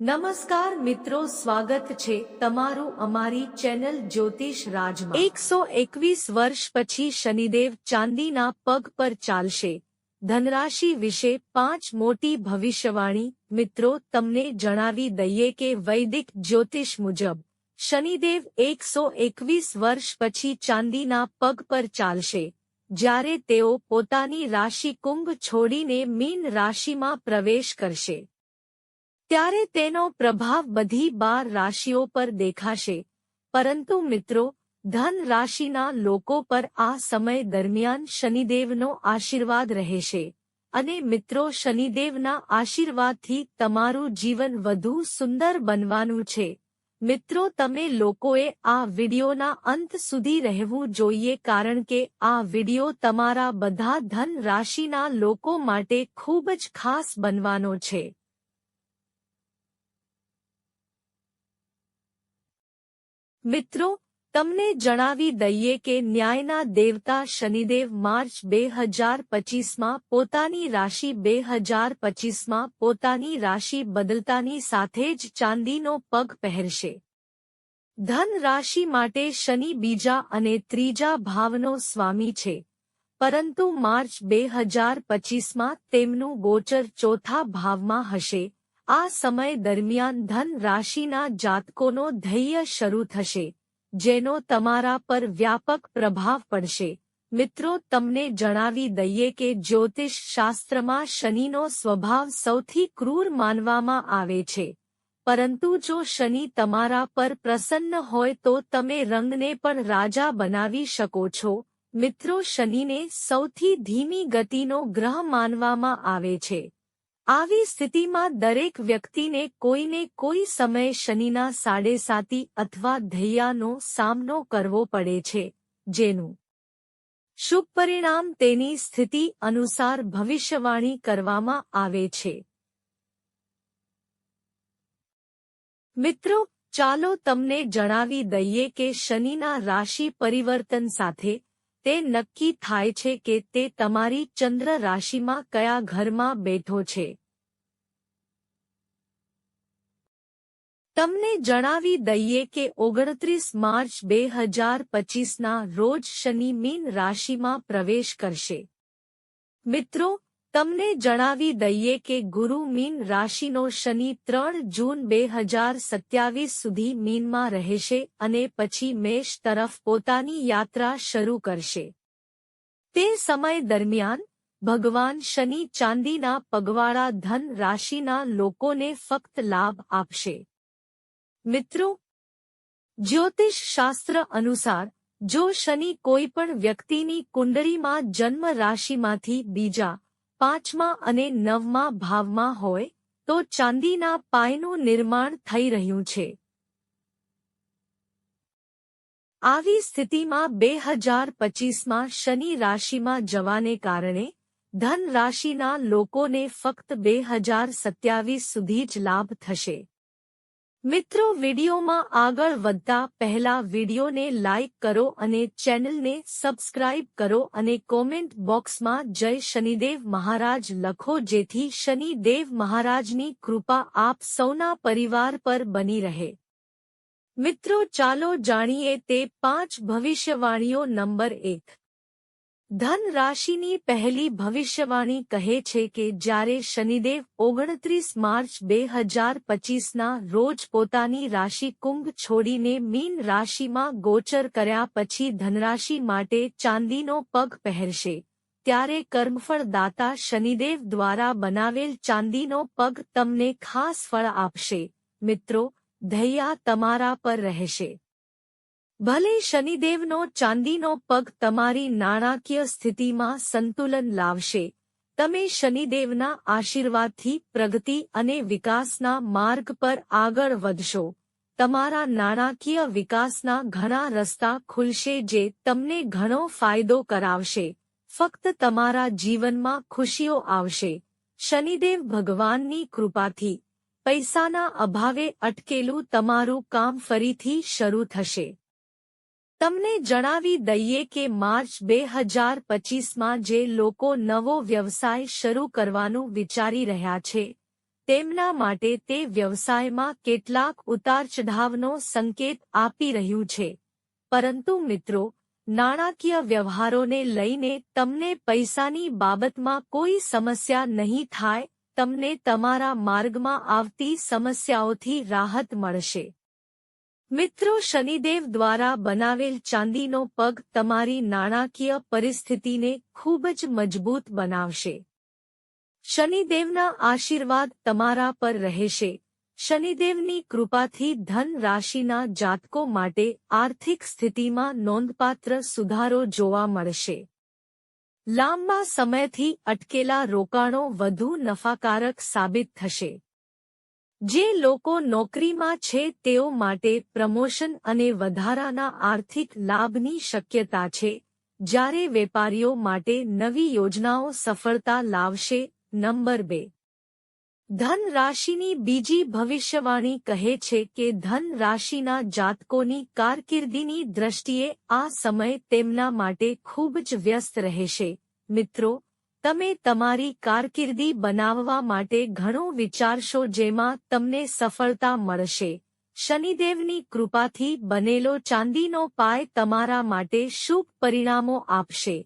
નમસ્કાર મિત્રો, સ્વાગત છે તમારું અમારી ચેનલ જ્યોતિષ રાજમાં. એકસો એકવીસ વર્ષ પછી શનિદેવ ચાંદીના પગ પર ચાલશે. ધનરાશિ વિશે પાંચ મોટી ભવિષ્યવાણી મિત્રો, તમને જણાવી દઈએ કે વૈદિક જ્યોતિષ મુજબ, શનિદેવ એકસો એકવીસ વર્ષ પછી ચાંદીના પગ પર ચાલશે. જ્યારે તેઓ પોતાની રાશિ કુંભ છોડીને મીન રાશિમાં પ્રવેશ કરશે. ત્યારે તેનો પ્રભાવ બધી બાર રાશિઓ પર દેખાશે. પરંતુ મિત્રો, ધન રાશિના લોકો પર આ સમય દરમિયાન શનિદેવનો આશીર્વાદ રહેશે. અને મિત્રો, શનિદેવના આશીર્વાદથી તમારું જીવન વધુ સુંદર બનવાનું છે. મિત્રો, તમે લોકોએ આ વિડિયોના અંત સુધી રહેવું જોઈએ કારણ કે આ વિડિયો તમારા બધા ધન રાશિના લોકો માટે ખૂબ જ ખાસ બનવાનો છે. મિત્રો, તમને જણાવી દઈએ કે ન્યાયના દેવતા શનિદેવ માર્ચ બે હજાર પચીસમાં પોતાની રાશિ બે હજાર પચીસમાં પોતાની રાશિ બદલતાની સાથે જ ચાંદીનો પગ પહેરશે. ધન રાશિ માટે શનિ બીજા અને ત્રીજા ભાવનો સ્વામી છે. પરંતુ માર્ચ બે હજાર પચીસમાં તેમનું ગોચર ચોથા ભાવમાં હશે. આ સમય દરમિયાન ધન રાશિના જાતકોનો ધૈર્ય શરૂ થશે, જેનો તમારા પર વ્યાપક પ્રભાવ પડશે. મિત્રો, તમને જણાવી દઈએ કે જ્યોતિષ શાસ્ત્રમાં શનિનો સ્વભાવ સૌથી ક્રૂર માનવામાં આવે છે. પરંતુ જો શનિ તમારા પર પ્રસન્ન હોય તો તમે રંગને પણ રાજા બનાવી શકો છો. મિત્રો, શનિને સૌથી ધીમી ગતિનો ગ્રહ માનવામાં આવે છે. આવી સ્થિતિમાં દરેક વ્યક્તિને કોઈને કોઈ સમયે શનિના સાડેસાતી અથવા ધૈયાનો સામનો કરવો પડે છે, જેનું શુભ પરિણામ તેની સ્થિતિ અનુસાર ભવિષ્યવાણી કરવામાં આવે છે. મિત્રો, ચાલો તમને જણાવી દઈએ કે શનિના રાશિ પરિવર્તન સાથે તે નક્કી થાય છે કે તે તમારી ચંદ્ર રાશિમાં કયા ઘરમાં બેઠો છે. તમને જણાવી દઈએ કે ઓગણત્રીસ માર્ચ બે હજાર પચીસના રોજ શનિ મીન રાશિમાં પ્રવેશ કરશે. મિત્રો તમને જણાવી દઈએ કે ગુરુ મીન રાશિનો શનિ ત્રણ જૂન બે હજાર સત્યાવીસ સુધી મીનમાં રહેશે અને પછી મેષ તરફ પોતાની યાત્રા શરૂ કરશે. તે સમય દરમિયાન, ભગવાન શનિ ચાંદીના પગવાળા ધન રાશિના લોકોને ફક્ત લાભ આપશે. મિત્રો, જ્યોતિષ શાસ્ત્ર અનુસાર, જો શનિ કોઈ પણ વ્યક્તિની કુંડળીમાં જન્મ રાશિમાંથી બીજા પાંચમા અને નવમા ભાવમાં હોય તો ચાંદીના પાયનું નિર્માણ થઈ રહ્યું છે. આવી સ્થિતિમાં બે હજાર પચીસમાં શનિ રાશિમાં જવાને કારણે ધન રાશિના લોકોને ફક્ત બે હજાર સત્યાવીસ સુધી જ લાભ થશે. મિત્રો, વિડીયોમાં આગળ વધતા પહેલા વિડીયોને લાઇક કરો અને ચેનલને સબસ્ક્રાઇબ કરો અને કોમેન્ટ બોક્સમાં જય શનિદેવ મહારાજ લખો, જેથી શનિદેવ મહારાજની કૃપા આપ સૌના પરિવાર પર બની રહે. મિત્રો, ચાલો જાણીએ તે પાંચ ભવિષ્યવાણીઓ નંબર એક. ધન રાશિની પહેલી ભવિષ્યવાણી કહે છે કે જ્યારે શનિદેવ ઓગણત્રીસ માર્ચ બે હજાર પચીસના રોજ પોતાની રાશિ કુંભ છોડીને મીન રાશિમાં ગોચર કર્યા પછી ધનરાશિ માટે ચાંદીનો પગ પહેરશે. ત્યારે કર્મફળદાતા શનિદેવ દ્વારા બનાવેલ ચાંદીનો પગ તમને ખાસ ફળ આપશે. મિત્રો, ધૈયા તમારા પર રહેશે. ભલે શનિદેવનો ચાંદીનો પગ તમારી નાણાકીય સ્થિતિમાં સંતુલન લાવશે, તમે શનિદેવના આશીર્વાદથી પ્રગતિ અને વિકાસના માર્ગ પર આગળ વધશો. તમારા નાણાકીય વિકાસના ઘણા રસ્તા ખુલશે જે તમને ઘણો ફાયદો કરાવશે. ફક્ત તમારા જીવનમાં ખુશીઓ આવશે. શનિદેવ ભગવાનની કૃપાથી, પૈસાના અભાવે અટકેલું તમારું કામ ફરીથી શરૂ થશે. તમને જણાવી દઈએ કે માર્ચ બે હજાર પચીસમાં જે લોકો નવો વ્યવસાય શરૂ કરવાનું વિચારી રહ્યા છે, તેમના માટે તે વ્યવસાયમાં કેટલાક ઉતાર ચઢાવનો સંકેત આપી રહ્યું છે. પરંતુ મિત્રો, નાણાકીય વ્યવહારોને લઈને તમને પૈસાની બાબતમાં કોઈ સમસ્યા નહીં થાય, તમને તમારા માર્ગમાં આવતી સમસ્યાઓથી રાહત મળશે. મિત્રો શનિદેવ દ્વારા બનાવેલ ચાંદીનો પગ તમારી નાણાકીય પરિસ્થિતિને ખૂબ જ મજબૂત બનાવશે. શનિદેવના આશીર્વાદ તમારા પર રહેશે. શનિદેવની કૃપાથી ધન રાશિના જાતકો માટે આર્થિક સ્થિતિમાં નોંધપાત્ર સુધારો જોવા મળશે. લાંબા સમયથી અટકેલા રોકાણો વધુ નફાકારક સાબિત થશે. જે લોકો નોકરીમાં છે તેઓ માટે પ્રમોશન અને વધારાના આર્થિક લાભની શક્યતા છે. જ્યારે વેપારીઓ માટે નવી યોજનાઓ સફળતા લાવશે, નંબર બે. ધન રાશિની બીજી ભવિષ્યવાણી કહે છે કે ધન રાશિના જાતકોની કારકિર્દીની દ્રષ્ટિએ આ સમય તેમના માટે ખૂબ જ વ્યસ્ત રહેશે. મિત્રો તમે તમારી કારકિર્દી બનાવવા માટે ઘણો વિચારશો જેમાં તમને સફળતા મળશે. શનિદેવની કૃપાથી બનેલો ચાંદીનો પાય તમારા માટે શુભ પરિણામો આપશે,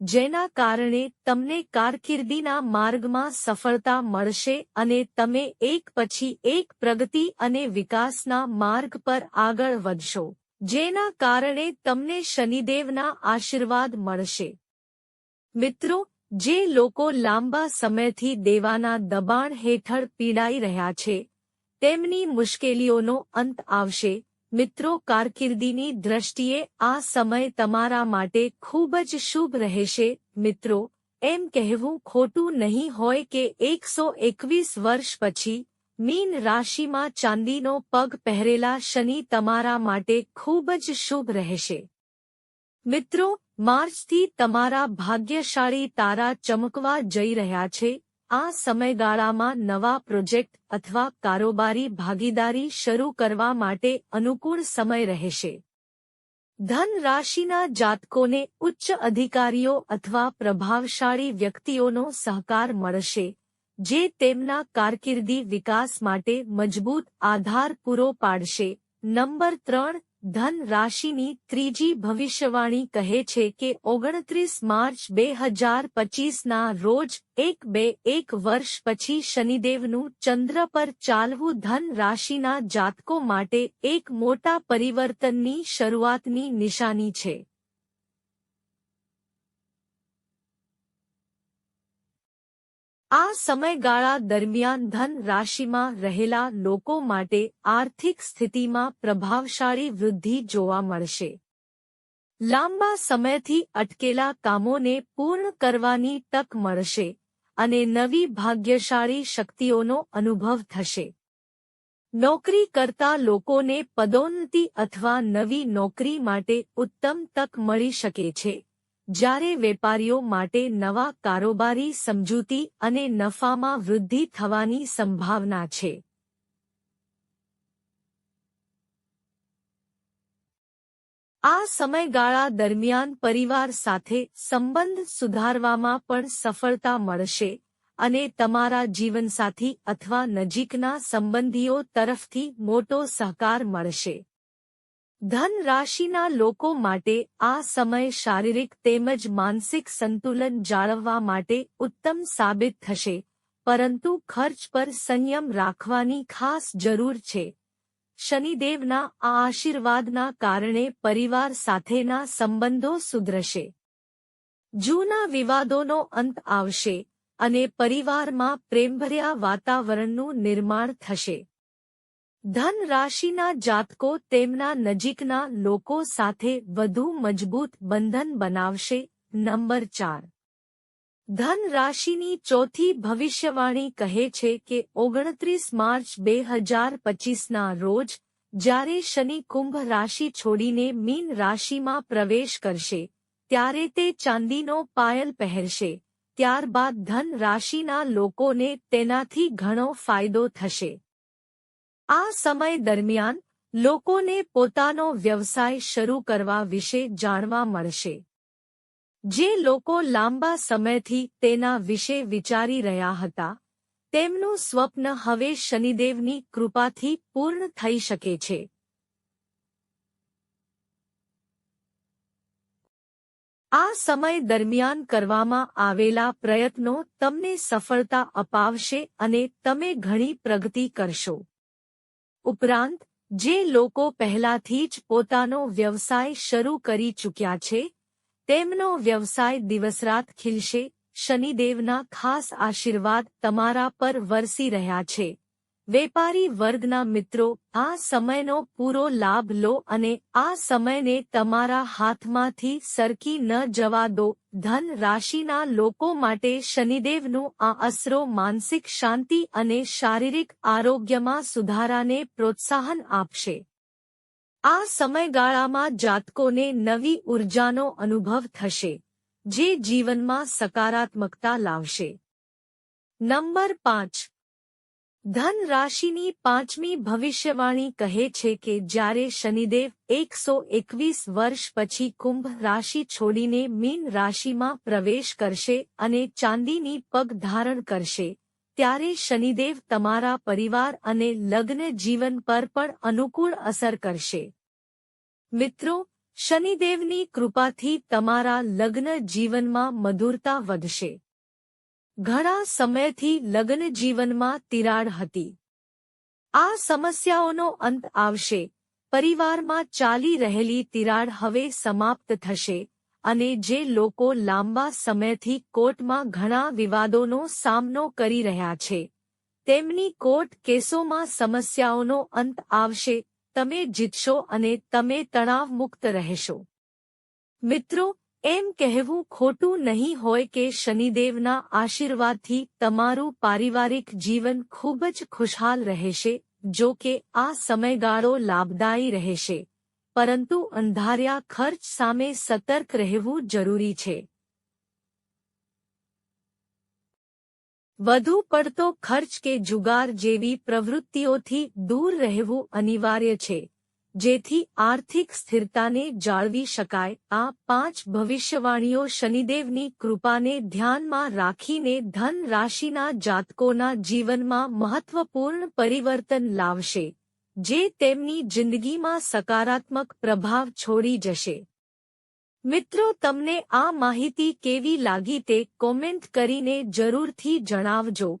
જેના કારણે તમને કારકિર્દીના માર્ગમાં સફળતા મળશે અને તમે એક પછી એક પ્રગતિ અને વિકાસના માર્ગ પર આગળ વધશો, જેના કારણે તમને શનિદેવના આશીર્વાદ મળશે. મિત્રો જે લોકો લાંબા સમયથી દેવાના દબાણ હેઠળ પીડાઈ રહ્યા છે, તેમની મુશ્કેલીઓનો અંત આવશે. મિત્રો, કારકિર્દીની દ્રષ્ટિએ આ સમય તમારા માટે ખૂબ જ શુભ રહેશે. મિત્રો, એમ કહેવું ખોટું નહીં હોય કે એકસો એકવીસ વર્ષ પછી, મીન રાશિમાં ચાંદીનો પગ પહેરેલા શનિ તમારા માટે ખૂબ જ શુભ રહેશે. મિત્રો માર્ચથી તમારા ભાગ્યશાળી તારા ચમકવા જઈ રહ્યા છે. આ સમયગાળામાં નવા પ્રોજેક્ટ અથવા કારોબારી ભાગીદારી શરૂ કરવા માટે અનુકૂળ સમય રહેશે. ધન રાશિના જાતકોને ઉચ્ચ અધિકારીઓ અથવા પ્રભાવશાળી વ્યક્તિઓનો સહકાર મળશે, જે તેમના કારકિર્દી વિકાસ માટે મજબૂત આધાર પૂરો પાડશે. નંબર ત્રણ ધન રાશિની ત્રીજી ભવિષ્યવાણી કહે છે કે ઓગણત્રીસ માર્ચ બે હજાર પચીસના રોજ એક બે એક વર્ષ પછી શનિદેવનું ચંદ્ર પર ચાલવું ધન રાશિના જાતકો માટે એક મોટા પરિવર્તનની શરૂઆતની નિશાની છે. આ સમયગાળા દરમિયાન ધન રાશિમાં રહેલા લોકો માટે આર્થિક સ્થિતિમાં પ્રભાવશાળી વૃદ્ધિ જોવા મળશે. લાંબા સમયથી અટકેલા કામોને પૂર્ણ કરવાની તક મળશે અને નવી ભાગ્યશાળી શક્તિઓનો અનુભવ થશે. નોકરી કરતા લોકોને પદોન્નતિ અથવા નવી નોકરી માટે ઉત્તમ તક મળી શકે છે. જ્યારે વેપારીઓ માટે નવા કારોબારી સમજૂતી અને નફામાં વૃદ્ધિ થવાની સંભાવના છે. આ સમયગાળા દરમિયાન પરિવાર સાથે સંબંધ સુધારવામાં પણ સફળતા મળશે અને તમારા જીવનસાથી અથવા નજીકના સંબંધીઓ તરફથી મોટો સહકાર મળશે. ધન રાશિના લોકો માટે આ સમય શારીરિક તેમજ માનસિક સંતુલન જાળવવા માટે ઉત્તમ સાબિત થશે, પરંતુ ખર્ચ પર સંયમ રાખવાની ખાસ જરૂર છે. શનિદેવના આ આશીર્વાદના કારણે પરિવાર સાથેના સંબંધો સુધરશે. જૂના વિવાદોનો અંત આવશે અને પરિવારમાં પ્રેમભર્યા વાતાવરણનું નિર્માણ થશે. ધન રાશિના જાતકો તેમના નજીકના લોકો સાથે વધુ મજબૂત બંધન બનાવશે. નંબર ચાર. ધન રાશિની ચોથી ભવિષ્યવાણી કહે છે કે ઓગણત્રીસ માર્ચ બે હજાર પચીસના રોજ, જ્યારે શનિ કુંભ રાશિ છોડીને મીન રાશિમાં પ્રવેશ કરશે, ત્યારે તે ચાંદીનો પાયલ પહેરશે, ત્યારબાદ ધન રાશિના લોકોને તેનાથી ઘણો ફાયદો થશે. આ સમય દરમિયાન લોકોને પોતાનો વ્યવસાય શરૂ કરવા વિશે જાણવા મળશે. જે લોકો લાંબા સમયથી તેના વિશે વિચારી રહ્યા હતા, તેમનું સ્વપ્ન હવે શનિદેવની કૃપાથી પૂર્ણ થઈ શકે છે. આ સમય દરમિયાન કરવામાં આવેલા પ્રયત્નો તમને સફળતા અપાવશે અને તમે ઘણી પ્રગતિ કરશો. ઉપરાંત, જે લોકો પહેલાથી જ પોતાનો વ્યવસાય શરૂ કરી ચૂક્યા છે, તેમનો વ્યવસાય દિવસરાત ખીલશે, શનિદેવના ખાસ આશીર્વાદ તમારા પર વરસી રહ્યા છે. વેપારી વર્ગના મિત્રો, આ સમયનો પૂરો લાભ લો અને આ સમયને તમારા હાથમાંથી સરકી ન જવા દો. ધન રાશિના લોકો માટે શનિદેવનું આ અસરો માનસિક શાંતિ અને શારીરિક આરોગ્યમાં સુધારાને પ્રોત્સાહન આપશે. આ સમયગાળામાં જાતકોને નવી ઉર્જાનો અનુભવ થશે, જે જીવનમાં સકારાત્મકતા લાવશે. નંબર પાંચ. ધન રાશિની પાંચમી ભવિષ્યવાણી કહે છે કે જ્યારે શનિદેવ એકસો એકવીસ વર્ષ પછી કુંભ રાશિ છોડીને મીન રાશિમાં પ્રવેશ કરશે અને ચાંદીની પગ ધારણ કરશે, ત્યારે શનિદેવ તમારા પરિવાર અને લગ્ન જીવન પર પણ અનુકૂળ અસર કરશે. મિત્રો, શનિદેવની કૃપાથી તમારા લગ્ન જીવનમાં મધુરતા વધશે. ઘણા સમયથી લગ્ન જીવનમાં તિરાડ હતી. આ સમસ્યાઓનો અંત આવશે. પરિવારમાં ચાલી રહેલી તિરાડ હવે સમાપ્ત થશે અને જે લોકો લાંબા સમયથી કોર્ટમાં ઘણા વિવાદોનો સામનો કરી રહ્યા છે, તેમની કોર્ટ કેસોમાં સમસ્યાઓનો અંત આવશે. તમે જીતશો અને તમે તણાવમુક્ત રહેશો. મિત્રો એમ કહેવું ખોટું નહીં હોય કે શનિદેવના આશીર્વાદથી તમારું પારિવારિક જીવન ખૂબ જ ખુશહાલ રહેશે, જો કે આ સમયગાળો લાભદાયી રહેશે. પરંતુ અંધાર્યા ખર્ચ સામે સતર્ક રહેવું જરૂરી છે. વધુ પડતો ખર્ચ કે જુગાર જેવી પ્રવૃત્તિઓથી દૂર રહેવું અનિવાર્ય છે. જેથી આર્થિક સ્થિરતાને જાળવી શકાય. આ પાંચ ભવિષ્યવાણીઓ શનિદેવની કૃપાને ધ્યાનમાં રાખીને ધન રાશિના જાતકોના જીવનમાં મહત્વપૂર્ણ પરિવર્તન લાવશે, જે તેમની જિંદગીમાં સકારાત્મક પ્રભાવ છોડી જશે. મિત્રો, તમને આ માહિતી કેવી લાગી તે કોમેન્ટ કરીને જરૂરથી જણાવજો.